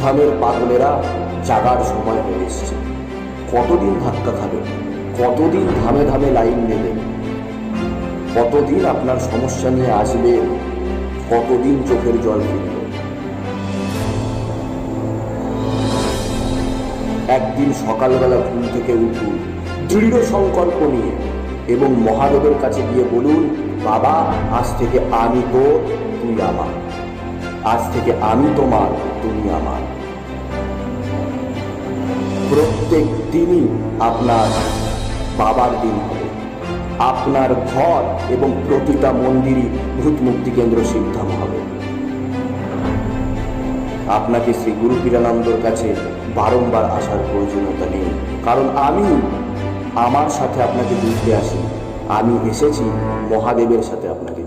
ধামের পাগলেরা জাগার সময় হয়ে এসছে। কতদিন ধাক্কা খাবে? কতদিন ধামে ধামে লাইন নেবে? কতদিন আপনার সমস্যা নিয়ে আসবে? কতদিন চোখের জল ফিরবে একদিন সকালবেলা ঘুম থেকে উঠুন, দৃঢ় সংকল্প নিয়ে এবং মহাদেবের কাছে গিয়ে বলুন, বাবা, আজ থেকে আমি তো তুই আমার। আজ থেকে আমি তোমার তুমি আমার প্রত্যেক দিনই আপনার বাবার দিন হবে। আপনার ঘর এবং প্রতিটা মন্দিরই ভূত কেন্দ্র সিদ্ধাম হবে। আপনাকে শ্রী গুরু পীরানন্দর কাছে বারংবার আসার প্রয়োজনীয়তা নেই। কারণ আমি আমার সাথে আপনাকে জুড়তে আসি। আমি এসেছি মহাদেবের সাথে আপনাকে